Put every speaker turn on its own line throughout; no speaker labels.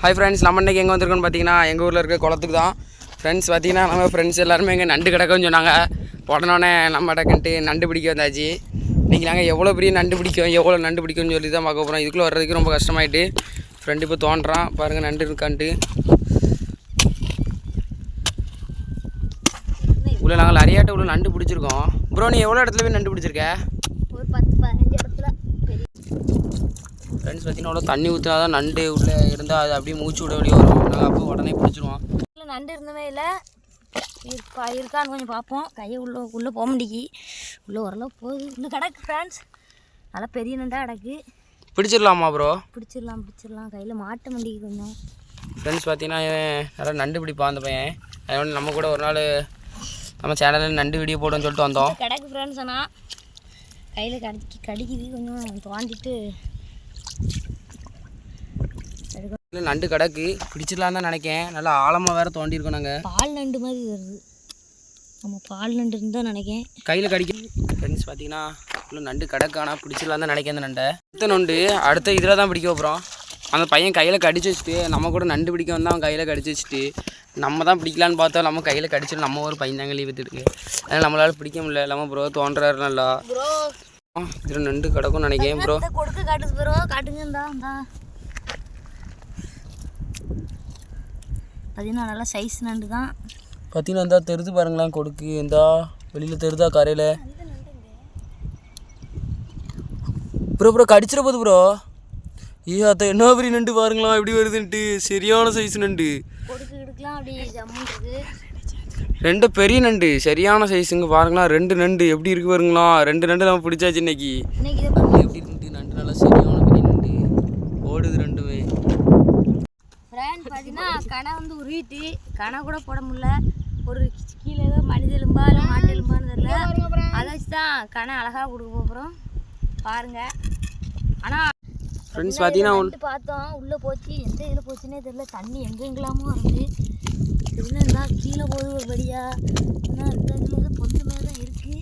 Hi friends நம்ம இன்றைக்கி எங்கே வந்திருக்கோம்னு பார்த்தீங்கன்னா எங்கள் ஊரில் இருக்க குளத்துக்கு தான். ஃப்ரெண்ட்ஸ் பார்த்தீங்கன்னா நம்ம ஃப்ரெண்ட்ஸ் எல்லாருமே இங்கே நண்டு கிடக்குன்னு சொன்னாங்க. உடனே நம்ம டக்குன்ட்டு நண்டு பிடிக்க வந்தாச்சு. இன்றைக்கி நாங்கள் எவ்வளோ பெரிய நண்டு பிடிக்கும் எவ்வளோ நண்டு பிடிக்கும்னு சொல்லி தான் பார்க்க போகிறோம் இதுக்குள்ளே வர்றதுக்கு ரொம்ப கஷ்டமாயிட்டு ஃப்ரெண்டு இப்போ தோன்றான். பாருங்கள் நண்டு இருக்கான்ட்டு. உள்ள நாங்கள் நிறையாட்ட உள்ள நண்டு பிடிச்சிருக்கோம். ப்ரோ நீ எவ்வளோ இடத்துல போய் நண்டு பிடிச்சிருக்க
ஒரு பத்து பதினஞ்சு இடத்துல பெரிய
ஃப்ரெண்ட்ஸ் பார்த்தீங்கன்னா அவ்வளோ தண்ணி ஊற்றினா தான் நண்டு உள்ளே இருந்தால் அது அப்படியே மூச்சு விட வெளியே வரும். நாங்கள் அப்போ உடனே பிடிச்சிருவோம்.
இடத்துல நண்டு இருந்தவே இல்லை. இருக்கா இருக்கான்னு கொஞ்சம் பார்ப்போம். கையை உள்ளே உள்ளே போக முடிக்கி உள்ளே ஓரளவு போகுது. இன்னும் கிடக்கு ஃப்ரெண்ட்ஸ் நல்லா பெரிய நண்டாக கிடக்கு.
பிடிச்சிடலாமா ப்ரோ
பிடிச்சிடலாம் பிடிச்சிடலாம். கையில் மாட்ட முடிக்கு கொஞ்சம்.
ஃப்ரெண்ட்ஸ் பார்த்தீங்கன்னா நல்லா நண்டு பிடிப்பான் அந்த பையன். அதனால நம்ம கூட ஒரு நாள் நம்ம சேனலில் நண்டு வீடியோ போடுன்னு சொல்லிட்டு வந்தோம்.
கிடக்கு ஃப்ரெண்ட்ஸ் ஆனால் கையில் கடிக்கி கடிக்குது கொஞ்சம் தோண்டிட்டு
இல்ல, நண்டு கிடக்கு. பிடிச்சிடலாம் தான் நினைக்கேன். நல்லா ஆழமாக வேற தோண்டியிருக்கோம் நாங்கள்
பால் நண்டு மாதிரி வருது. நம்ம பால் நண்டு இருந்தால் நினைக்கேன்.
கையில் கடிக்க ஃப்ரெண்ட்ஸ் பார்த்தீங்கன்னா உள்ள நண்டு கிடக்கு. ஆனால் பிடிச்சிடலாம் தான் நினைக்கிறேன் அந்த நண்டை. அடுத்த நண்டு அடுத்த இதில் தான் பிடிக்க போகிறோம் அந்த பையன் கையில் கடிச்சு வச்சுட்டு நம்ம கூட நண்டு பிடிக்க வந்தால் அவன் கையில் கடிச்சு வச்சுட்டு நம்ம தான் பிடிக்கலான்னு பார்த்தா நம்ம கையில் கடிச்சிட்டு நம்ம ஒரு பையன் தாங்க லீவ் எடுத்துருக்கு அதனால் நம்மளால் பிடிக்க முடியல. இல்லாமல் ப்ரோ தோன்றாரு நல்லா.
ப்ரோ
இதில் நண்டு கிடக்கும்னு நினைக்கிறேன் ப்ரோ
கொடுக்க காட்டுது ப்ரோ காட்டுங்க இந்தா பார்த்தீங்கன்னா நல்லா சைஸ் நண்டு தான்.
பார்த்தீங்கன்னா இந்தா தெரிது பாருங்களேன் கொடுக்கு. இந்தா வெளியில் தெரிதா கரையில்? ப்ரோ ப்ரோ கடிச்சிட போகுது ப்ரோ ஐயோ அத்த என்ன பெரிய நண்டு பாருங்களா எப்படி வருதுன்ட்டு. சரியான சைஸ் நண்டு.
கொடுக்கு எடுக்கலாம் அப்படி
ரெண்டு பெரிய நண்டு சரியான சைஸுங்க பாருங்களா ரெண்டு நண்டு எப்படி இருக்கு பாருங்களா? ரெண்டு நண்டு நம்ம பிடிச்சாச்சு இன்னைக்கு.
இன்னைக்கு இதை பண்ணி
எப்படி இருக்குன்ட்டு நண்டு? நல்லா சரியான பெரிய நண்டு. ஓடுது ரெண்டுமே.
ஃப்ரெண்ட் பார்த்தீங்கன்னா கணை வந்து உருவிட்டு கணை கூட போட முடியல. ஒரு கீழே ஏதோ மனித எலும்பா இல்லை மாட்டு எலும்பான்னு தெரியல. அதை வச்சு தான் கணை அழகாக கொடுக்க போகிறோம் பாருங்க. ஆனால்
ஃப்ரெண்ட்ஸ் பார்த்தீங்கன்னா
வந்து பார்த்தோம். உள்ளே போச்சு. எந்த இதில் போச்சுன்னே தெரியல. தண்ணி எங்கெங்கெல்லாமோ வருது. என்ன கீழே போகுது ஒரு படியா பொந்து மேலே தான் இருக்குது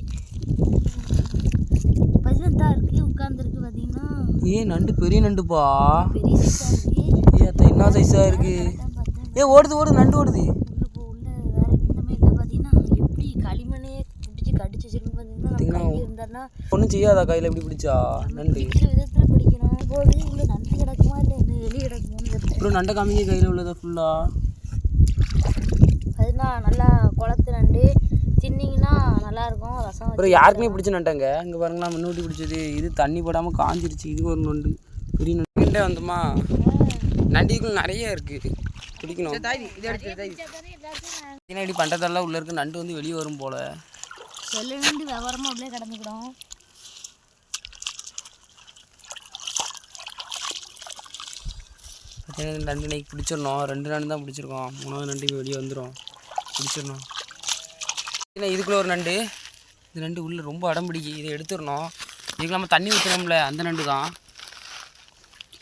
பதினெட்டா இருக்குது உட்காந்துருக்கு பார்த்தீங்கன்னா
ஏன் நண்டு பெரிய நண்டுப்பா.
பெரிய இருக்குது
ஏ என்ன சைஸாக இருக்கு?
அதான் பார்த்தேன்.
ஏ ஓடுது ஓடுது நண்டு ஓடுது. ஒன்றும் செய்யாதா கையில் எப்படி பிடிச்சா? நண்டு.
பிடிக்கிற விதத்தில் பிடிக்கணும். போது உள்ள நண்டு கிடக்குமா இல்லை கிடக்குமான்னு தெரியல
அப்புறம் நண்டை காமிங்க கையில் உள்ளதா ஃபுல்லாக
அதுதான் நல்லா குளத்து நண்டு. தின்னிங்கன்னா நல்லா இருக்கும் ரசம்
அப்புறம் யாருக்குமே பிடிச்ச நண்டாங்க? இங்கே பாருங்களா முன்னூட்டி பிடிச்சது. இது தண்ணி படாமல் காஞ்சிருச்சு. இது ஒரு நண்டு பெரிய நண்டு. வந்தோமா? நண்டிக்குள்ள நிறைய இருக்குது பிடிக்கணும் இப்படி பண்ணுறதெல்லாம் உள்ளே இருக்க. நண்டு வந்து வெளியே வரும் போல்.
செல்லு நண்டு விவரமாக உள்ளே கிடந்துக்கிடும்.
இந்த நண்டு இன்னைக்கு பிடிச்சிடணும். ரெண்டு நண்டு தான் பிடிச்சிருக்கோம். மூணாவது நண்டு வெளியே வந்துடும் பிடிச்சிடணும். ஏன்னா இதுக்குள்ளே ஒரு நண்டு? இந்த நண்டு உள்ளே ரொம்ப அடம் பிடிக்கி இதை எடுத்துடணும். இதுக்கு நம்ம தண்ணி ஊற்றுறோம்ல அந்த நண்டு தான்.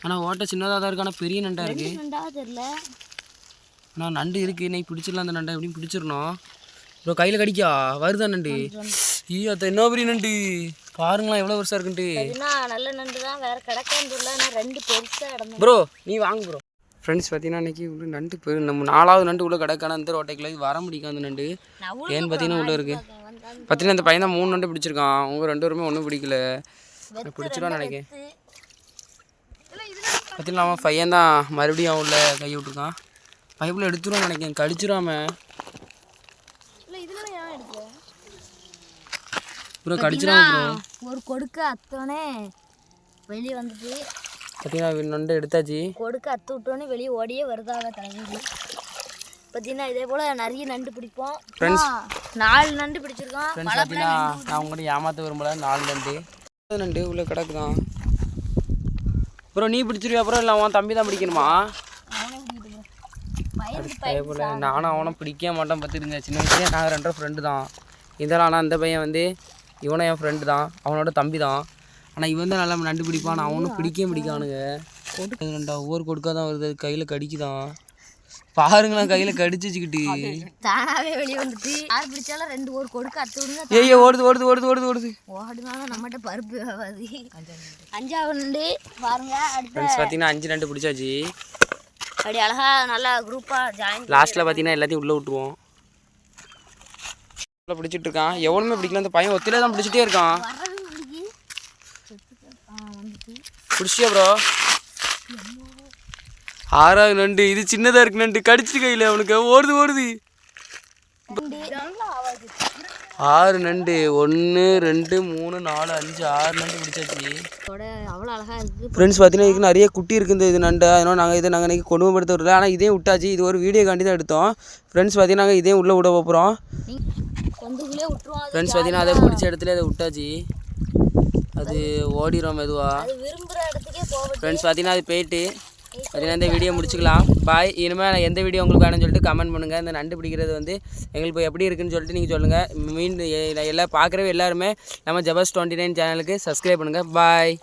ஆனால் ஓட்டை சின்னதாக தான் இருக்கு. ஆனால் பெரிய நண்டாக இருக்குது
தெரியல.
ஆனால் நண்டு இருக்குது இன்னைக்கு பிடிச்சிடலாம் அந்த நண்டை. எப்படியும் பிடிச்சிடணும். இப்போ கையில் கடிக்கா? வருதா நண்டு? ஐயோ அத்த என்ன பெரிய நண்டு? பாருங்களா எவ்வளோ வருஷம் இருக்குன்ட்டு.
நல்ல நண்டு தான். வேற கிடக்கான்னு ரெண்டு பெருசாக
ப்ரோ நீ வாங்க ப்ரோ. ஃப்ரெண்ட்ஸ் பார்த்தீங்கன்னா இன்னைக்கு உள்ள நண்டு பெரு நம்ம நாலாவது நண்டு உள்ள கிடக்கான அந்த ரோட்டைக்குள்ள இது வர முடியும் அந்த நண்டு. ஏன்னு பார்த்தீங்கன்னா உள்ள இருக்கு.
வந்தாங்க
பார்த்தீங்கன்னா இந்த பையன் தான் மூணு நண்டு பிடிச்சிருக்கான். அவங்க ரெண்டு பேருமே ஒன்றும் பிடிக்கல. பிடிச்சிடும் நினைக்கிறேன். பார்த்தீங்கன்னா அவன் பையன் தான் மறுபடியும் அவன் உள்ள கை விட்டுருக்கான். பைப்பில் எடுத்துருவான் நினைக்கிறேன். கடிச்சிடாம ப்ரோ கடிச்சிடாம
ஒரு கொடுக்க அத்தோனே வெளியே வந்துட்டு
பார்த்தீங்கன்னா நண்டு எடுத்தாச்சு.
கொடுக்க அத்து விட்டோன்னே வெளியே ஓடியே வருதாக தலைவர் பார்த்தீங்கன்னா இதே போல் நிறைய நண்டு பிடிப்போம். ஆ, நாலு நண்டு பிடிச்சிருக்கோம்.
ஃப்ரெண்ட்ஸ் பார்த்தீங்கன்னா நான் உங்கள்கிட்ட ஏமாற்ற விரும்பல நாலு நண்டு. நண்டு உள்ள கிடக்குதான் ப்ரோ நீ பிடிச்சிருவியா அப்புறம் இல்லை அவன் தம்பி தான் பிடிக்கணுமா? அதே போல் நானும் அவனும் பிடிக்க மாட்டேன் பார்த்துருங்க சின்ன வயசுலேயே நாங்கள் ரெண்டரை ஃப்ரெண்டு தான். இதெல்லாம் ஆனால் அந்த பையன் வந்து இவனும் என் ஃப்ரெண்டு தான். அவனோட தம்பி தான். ஆனால் இவன் தான் நல்லா நண்டு பிடிப்பான் அவனும் பிடிக்கவே பிடிக்கானுங்க. ரெண்டா ஒவ்வொரு கொடுக்கா தான் வருது. கையில் கடிக்குதான். பாருங்களேன் கையில் கடிச்சு வச்சுக்கிட்டு.
தானாவே வெளியே வந்துட்டு யார் பிடிச்சாலும் ரெண்டு ஒரு கொடுக்க அத்து விடுங்க
ஏய் ஓடுது ஓடுது ஓடுது ஓடுது ஓடுது.
ஓடுனாலும் நம்மகிட்ட பருப்பு ஆகாது. அஞ்சாவது நண்டு பாருங்க அடுத்த
ஃப்ரெண்ட்ஸ் பார்த்தீங்கன்னா அஞ்சு நண்டு பிடிச்சாச்சு.
அப்படி அழகா நல்லா குரூப்பாக ஜாயின்
லாஸ்ட்டில் பார்த்தீங்கன்னா எல்லாத்தையும் உள்ளே விட்டுருவோம். பிடிச்சிட்டு இருக்கான். எவனுமே பிடிக்கல அந்த பையன் ஒத்திலே தான் பிடிச்சிட்டே இருக்கான். பிடிச்சியா ப்ரோ ஆறாவது நண்டு இது சின்னதாக இருக்கு நண்டு. கடிச்சிட்டு கையில் அவனுக்கு. ஓடுது ஓடுது. ஆறு நண்டு ஒன்று ரெண்டு மூணு நாலு அஞ்சு ஆறு நண்டு பிடிச்சாச்சு. ஃப்ரெண்ட்ஸ் பார்த்தீங்கன்னா இதுக்கு நிறைய குட்டி இருக்குது இந்த இது நண்டு. அதனால் நாங்கள் இதை நாங்கள் இன்றைக்கி கொடுமைப்படுத்த விடல ஆனால் இதையும் விட்டாச்சு. இது ஒரு வீடியோ காண்டி தான் எடுத்தோம். ஃப்ரெண்ட்ஸ் பார்த்தீங்கன்னா நாங்கள் இதையும் உள்ளே விட போகிறோம் ஃப்ரெண்ட்ஸ் பார்த்தீங்கன்னா அதை பிடிச்ச இடத்துல அதை விட்டாச்சு. அது ஓடிடும் மெதுவாக ஃப்ரெண்ட்ஸ் பார்த்தீங்கன்னா அது போயிட்டு பார்த்தீங்கன்னா இந்த வீடியோ முடிச்சுக்கலாம். பாய் இனிமேல் நான் எந்த வீடியோ உங்களுக்கு வேணும்னு சொல்லிட்டு கமெண்ட் பண்ணுங்கள் இந்த நண்டு பிடிக்கிறது வந்து எங்களுக்கு எப்படி இருக்குன்னு சொல்லிட்டு நீங்கள் சொல்லுங்கள் எ- எல்லாம் பார்க்குறவே எல்லாருமே நம்ம ஜபஸ் டுவெண்ட்டி நைன் சேனலுக்கு சப்ஸ்கிரைப் பண்ணுங்கள் பாய்